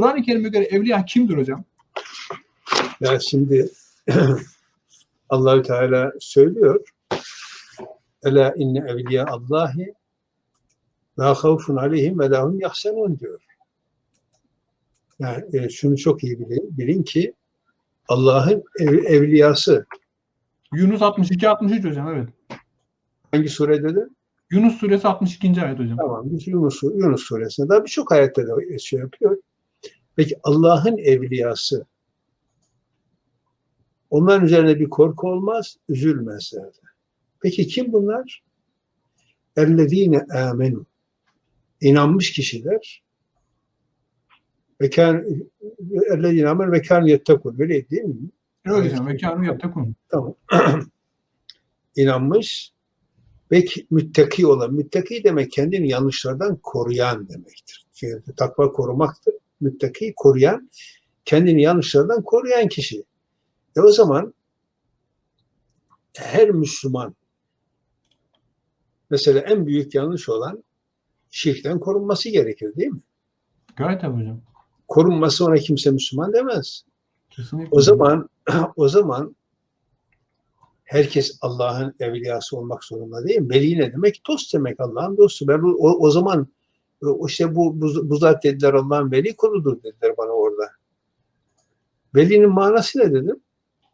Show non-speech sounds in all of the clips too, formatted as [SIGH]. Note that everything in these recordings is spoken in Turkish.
Kur'an-ı Kerim'e göre evliya kimdir hocam? Ya şimdi [CLEARS THROAT] Allahü Teala söylüyor. Ela inne evliya Allahi la havfun aleyhim ve lahum yahsenun diyor. Yani e, şunu çok iyi bilin, bilin ki Allah'ın ev- evliyası Yunus 62 63 hocam evet. hangi surede de? Yunus suresi 62. ayet hocam. Tamam biz Yunus, Yunus suresinde daha birçok ayette de şey yapıyor. Peki Allah'ın evliyası onların üzerine bir korku olmaz, üzülmezler. Peki kim bunlar? Ellezine amenu. İnanmış kişiler ve kan ellezine amenu ve kan yettekun. Öyle değil mi? Evet hocam. Ve kânu yattakun. Tamam. [CLEARS THROAT] İnanmış ve ki- müttaki olan. Müttaki demek kendini yanlışlardan koruyan demektir. Çünkü takva korumaktır. Müttaki koruyan, kendini yanlışlardan koruyan kişi. E o zaman her Müslüman mesela en büyük yanlış olan şirkten korunması gerekir değil mi? Gayet tabii hocam. Korunması ona kimse Müslüman demez. Kesinlikle. O zaman [CLEARS THROAT] o zaman herkes Allah'ın evliyası olmak zorunda değil mi? Veli ne demek? Dost demek Allah'ın dostu. Ben o, o zaman işte bu, bu, bu zat dediler Allah'ın veli kuludur dediler bana orada. Velinin manası ne dedim?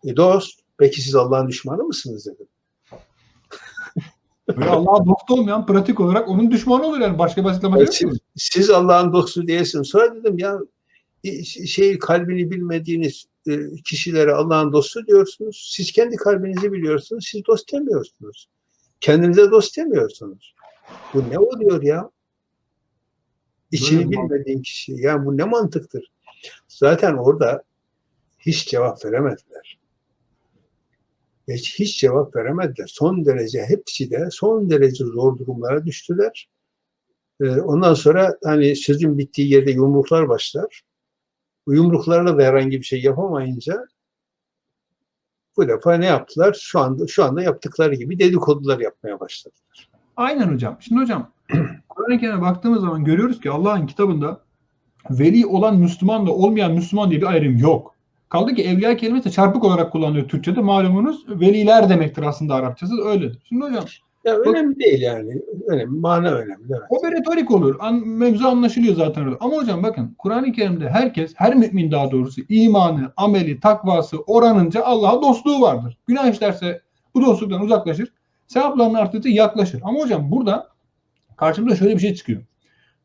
E, dost. Peki siz Allah'ın düşmanı mısınız dedim. Böyle Allah'a dost olmayan pratik olarak onun düşmanı olur yani. Başka bir açıklama yok siz, siz Allah'ın dostu değilsin. Sonra dedim ya e, şey kalbini bilmediğiniz e, kişilere Allah'ın dostu diyorsunuz. Siz kendi kalbinizi biliyorsunuz. Siz dost demiyorsunuz. Kendinize dost demiyorsunuz. Bu ne oluyor ya? İçini bilmediğin kişi. Yani bu ne mantıktır? Zaten orada hiç cevap veremediler. Hiç, hiç cevap veremediler. Son derece hepsi de son derece zor durumlara düştüler. Ee, Ondan sonra hani sözün bittiği yerde yumruklar başlar. Bu yumruklarla da herhangi bir şey yapamayınca bu defa ne yaptılar? Şu anda şu anda yaptıkları gibi dedikodular yapmaya başladılar. Aynen hocam. Şimdi hocam [CLEARS THROAT] Kur'an-ı Kerim'e baktığımız zaman görüyoruz ki Allah'ın kitabında veli olan Müslüman da olmayan Müslüman diye bir ayrım yok. Kaldı ki evliya kelimesi de çarpık olarak kullanılıyor Türkçe'de. Malumunuz veliler demektir aslında Arapçası. Öyledir. Şimdi hocam Ya önemli değil yani. Önemli, mana önemli. Evet. o bir retorik olur. An, mevzu anlaşılıyor zaten orada. Ama hocam bakın Kur'an-ı Kerim'de herkes, her mümin daha doğrusu imanı, ameli, takvası oranınca Allah'a dostluğu vardır. Günah işlerse bu dostluktan uzaklaşır. Sevaplarının arttıkça yaklaşır. Ama hocam burada karşımıza şöyle bir şey çıkıyor.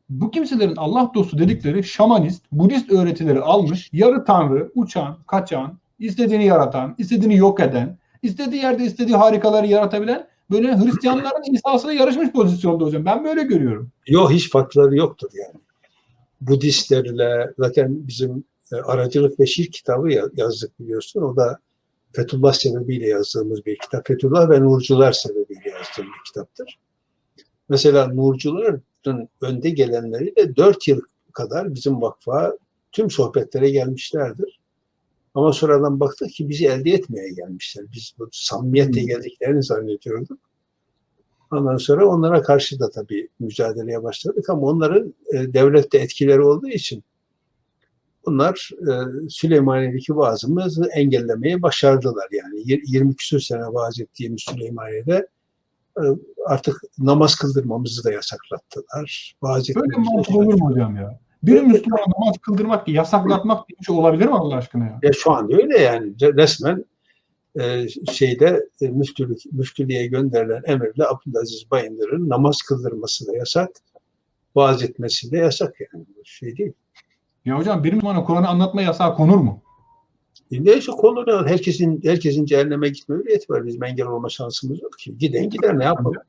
Bu kimselerin Allah dostu dedikleri şamanist, Budist öğretileri almış, yarı tanrı, uçan, kaçan, istediğini yaratan, istediğini yok eden, istediği yerde istediği harikaları yaratabilen böyle Hristiyanların İsa'sıyla yarışmış pozisyonda hocam. Ben böyle görüyorum. Yok hiç farkları yoktur yani. Budistlerle zaten bizim e, aracılık ve şirk kitabı ya- yazdık biliyorsun. O da Fethullah sebebiyle yazdığımız bir kitap. Fethullah ve Nurcular sebebiyle yazdığım bir kitaptır. Mesela Nurcuların önde gelenleri de 4 yıl kadar bizim vakfa tüm sohbetlere gelmişlerdir. Ama sonradan baktık ki bizi elde etmeye gelmişler. Biz bu samimiyetle Hmm. geldiklerini zannediyorduk. Ondan sonra onlara karşı da tabii mücadeleye başladık ama onların e, devlette etkileri olduğu için bunlar e, Süleymaniye'deki vaazımızı engellemeye başardılar. Yani Yir- 20 küsur sene vaaz ettiğimiz Süleymaniye'de e, artık namaz kıldırmamızı da yasaklattılar. Vaaz Böyle mantık olur mu hocam ya? Bir Müslüman namaz kıldırmak, yasaklatmak diye bir şey olabilir mi Allah aşkına ya? Ya şu anda öyle yani Re- resmen e, şeyde e, müftülük, müftülüğe gönderilen emirle Abdülaziz Bayındır'ın namaz kıldırması da yasak, vaaz etmesi de yasak yani. Şey değil. Ya hocam bir Müslümana Kur'an'ı anlatma yasağı konur mu? E Neyse konu ne? Herkesin, herkesin cehenneme gitme hürriyeti var. Bizim engel olma şansımız yok ki. Giden gider ne yapalım?